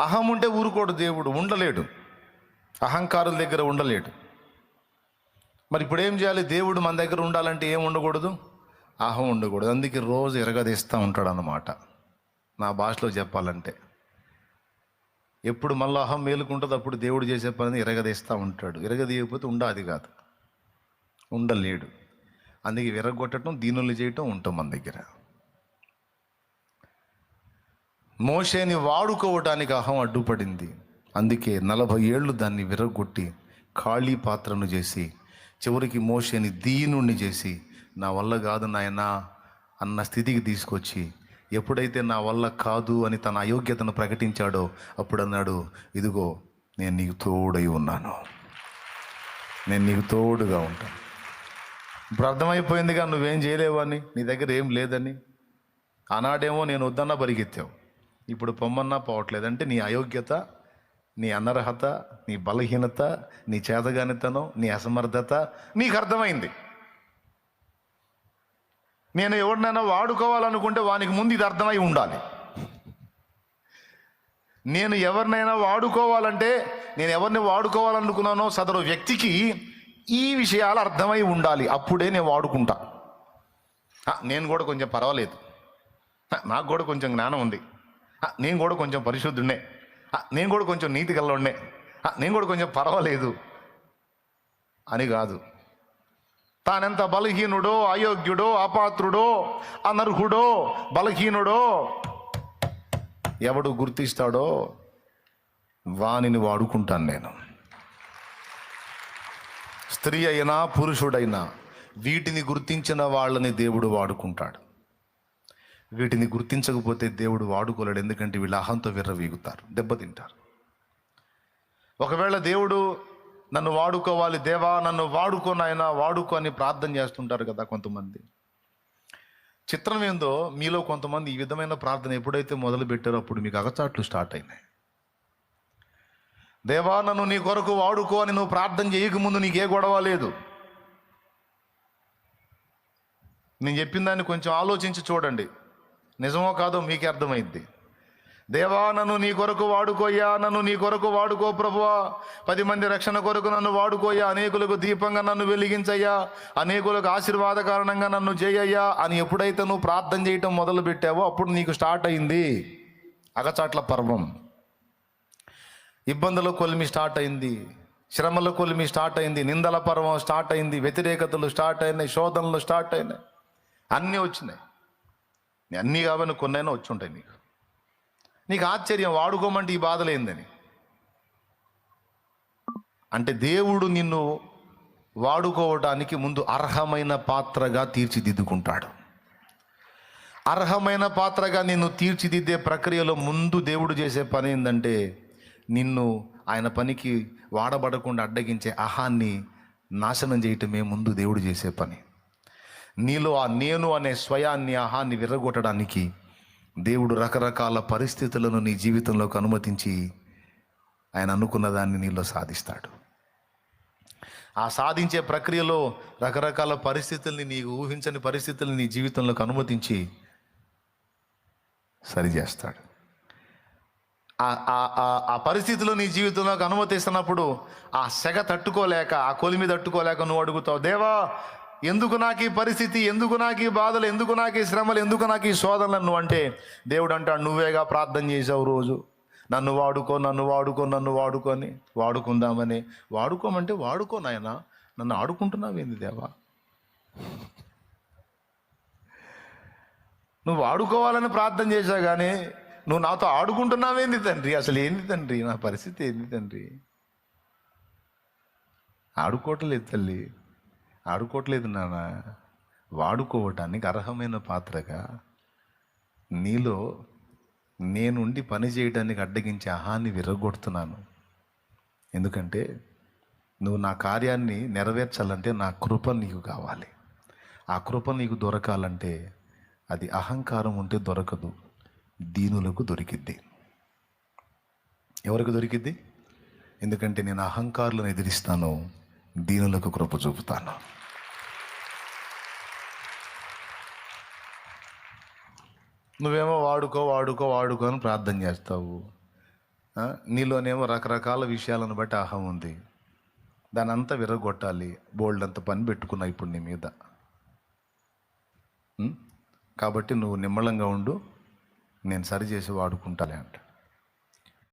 అహం ఉంటే ఊరుకోడు దేవుడు ఉండలేడు. అహంకారుల దగ్గర ఉండలేడు. మరి ఇప్పుడు ఏం చేయాలి? దేవుడు మన దగ్గర ఉండాలంటే ఏం ఉండకూడదు? అహం ఉండకూడదు. అందుకే రోజు ఎరగదీస్తూ ఉంటాడు అన్నమాట నా భాషలో చెప్పాలంటే. ఎప్పుడు మళ్ళీ అహం మేలుకుంటుంది అప్పుడు దేవుడు చేసే పనిని ఎరగదీస్తూ ఉంటాడు. ఎరగదీయకపోతే ఉండాది కాదు. ఉండలేడు. అందుకే విరగొట్టడం దీనుల్ని చేయటం ఉంటాం మన దగ్గర. మోషేని వాడుకోవటానికి అహం అడ్డుపడింది. అందుకే నలభై ఏళ్ళు దాన్ని విరగొట్టి ఖాళీ పాత్రను చేసి చివరికి మోషేని దీనుణ్ణి చేసి నా వల్ల కాదు నాయనా అన్న స్థితికి తీసుకొచ్చి ఎప్పుడైతే నా వల్ల కాదు అని తన అయోగ్యతను ప్రకటించాడో అప్పుడు అన్నాడు ఇదిగో నేను నీకు తోడై ఉన్నాను. నేను నీకు తోడుగా ఉంటాను. ఇప్పుడు అర్థమైపోయిందిగా నువ్వేం చేయలేవని నీ దగ్గర ఏం లేదని? ఆనాడేమో నేను వద్దన్నా పరిగెత్తావు. ఇప్పుడు పొమ్మన్నా పోవట్లేదు. అంటే నీ అయోగ్యత నీ అనర్హత నీ బలహీనత నీ చేతగానితనం నీ అసమర్థత నీకు అర్థమైంది. నేను ఎవరినైనా వాడుకోవాలనుకుంటే వానికి ముందు ఇది అర్థమై ఉండాలి. నేను ఎవరినైనా వాడుకోవాలంటే నేను ఎవరిని వాడుకోవాలనుకున్నానో సదరు వ్యక్తికి ఈ విషయాలు అర్థమై ఉండాలి. అప్పుడే నేను వాడుకుంటా. నేను కూడా కొంచెం పర్వాలేదు. నాకు కూడా కొంచెం జ్ఞానం ఉంది. నేను కూడా కొంచెం పరిశుద్ధుడినే. నేను కూడా కొంచెం నీతి కల్లోనే నేను కూడా కొంచెం పర్వాలేదు అని కాదు. తానెంత బలహీనుడో అయోగ్యుడో అపాత్రుడో అనర్హుడో బలహీనుడో ఎవడు గుర్తిస్తాడో వానిని వాడుకుంటాను నేను. స్త్రీ అయినా పురుషుడైనా వీటిని గుర్తించిన వాళ్ళని దేవుడు వాడుకుంటాడు. వీటిని గుర్తించకపోతే దేవుడు వాడుకోలేడు. ఎందుకంటే వీళ్ళు అహంతో విర్రవీగుతారు. దెబ్బతింటారు. ఒకవేళ దేవుడు నన్ను వాడుకోవాలి దేవా నన్ను వాడుకోనైనా వాడుకో అని ప్రార్థన చేస్తుంటారు కదా కొంతమంది. చిత్రం ఏందో మీలో కొంతమంది ఈ విధమైన ప్రార్థన ఎప్పుడైతే మొదలు పెట్టారో అప్పుడు మీకు అగచాట్లు స్టార్ట్ అయినాయి. దేవా నన్ను నీ కొరకు వాడుకో అని నువ్వు ప్రార్థన చేయకముందు నీకే గొడవ లేదు. నేను చెప్పిన దాన్ని కొంచెం ఆలోచించి చూడండి. నిజమో కాదో మీకే అర్థమైంది దేవా నన్ను నీ కొరకు వాడుకోయ్యా నన్ను నీ కొరకు వాడుకో ప్రభువా. పది మంది రక్షణ కొరకు నన్ను వాడుకోయ్యా అనేకులకు దీపంగా నన్ను వెలిగించయ్యా అనేకులకు ఆశీర్వాద కారణంగా నన్ను చేయయ్యా అని ఎప్పుడైతే నువ్వు ప్రార్థన చేయటం మొదలు పెట్టావో అప్పుడు నీకు స్టార్ట్ అయింది అగచాట్ల పర్వం. ఇబ్బందుల కొలిమి స్టార్ట్ అయింది శ్రమల కొలిమి స్టార్ట్ అయింది నిందల పర్వం స్టార్ట్ అయింది వ్యతిరేకతలు స్టార్ట్ అయినాయి శోధనలు స్టార్ట్ అయినాయి. అన్నీ వచ్చినాయి. అన్నీ కావని కొన్నైనా వచ్చి ఉంటాయి నీకు. నీకు ఆశ్చర్యం వాడుకోమంటే ఈ బాధలేందని అంటే దేవుడు నిన్ను వాడుకోవడానికి ముందు అర్హమైన పాత్రగా తీర్చిదిద్దుకుంటాడు. అర్హమైన పాత్రగా నిన్ను తీర్చిదిద్దే ప్రక్రియలో ముందు దేవుడు చేసే పని ఏంటంటే నిన్ను ఆయన పనికి వాడబడకుండా అడ్డగించే అహాన్ని నాశనం చేయటమే ముందు దేవుడు చేసే పని. నీలో ఆ నేను అనే స్వయాన్ని ఆహాన్ని విర్రగొట్టడానికి దేవుడు రకరకాల పరిస్థితులను నీ జీవితంలోకి అనుమతించి ఆయన అనుకున్న దాన్ని నీలో సాధిస్తాడు. ఆ సాధించే ప్రక్రియలో రకరకాల పరిస్థితుల్ని నీకు ఊహించని పరిస్థితుల్ని నీ జీవితంలోకి అనుమతించి సరిచేస్తాడు. ఆ- ఆ పరిస్థితులు నీ జీవితంలోకి అనుమతిస్తున్నప్పుడు ఆ సెగ తట్టుకోలేక ఆ కొలిమి తట్టుకోలేక నువ్వు అడుగుతావు దేవా ఎందుకు నాకు ఈ పరిస్థితి? ఎందుకు నాకు ఈ బాధలు? ఎందుకు నాకు ఈ శ్రమలు? ఎందుకు నాకు ఈ శోధనలు? నువ్వు అంటే దేవుడు అంటాడు నువ్వేగా ప్రార్థన చేసావు రోజు. నన్ను వాడుకో నన్ను వాడుకో నన్ను వాడుకొని వాడుకుందామని. వాడుకోమంటే వాడుకో నాయనా. నన్ను ఆడుకుంటున్నావేంది దేవా? నువ్వు ఆడుకోవాలని ప్రార్థన చేశావు కానీ నువ్వు నాతో ఆడుకుంటున్నావేంది తండ్రి? అసలు ఏంది తండ్రి? నా పరిస్థితి ఏంది తండ్రి? ఆడుకోవటం లేదు తల్లి. ఆడుకోవట్లేదు నాన్న. వాడుకోవటానికి అర్హమైన పాత్రగా నీలో నేనుండి పని చేయడానికి అడ్డగించే అహాన్ని విరగొడుతున్నాను. ఎందుకంటే నువ్వు నా కార్యాన్ని నెరవేర్చాలంటే నా కృప నీకు కావాలి. ఆ కృప నీకు దొరకాలంటే అది అహంకారం ఉంటే దొరకదు. దీనులకు దొరికిద్ది. ఎవరికి దొరికిద్ది? ఎందుకంటే నేను అహంకారులను ఎదిరిస్తాను. దీనులకు కృప చూపుతాను. నువ్వేమో వాడుకో వాడుకో వాడుకో అని ప్రార్థన చేస్తావు. నీలోనేమో రకరకాల విషయాలను బట్టి అహం ఉంది. దాని అంతా విరగొట్టాలి. బోల్డ్ అంత పని పెట్టుకున్నా ఇప్పుడు నీ మీద. కాబట్టి నువ్వు నిమ్మళంగా ఉండు. నేను సరిచేసి వాడుకుంటాలే అంట.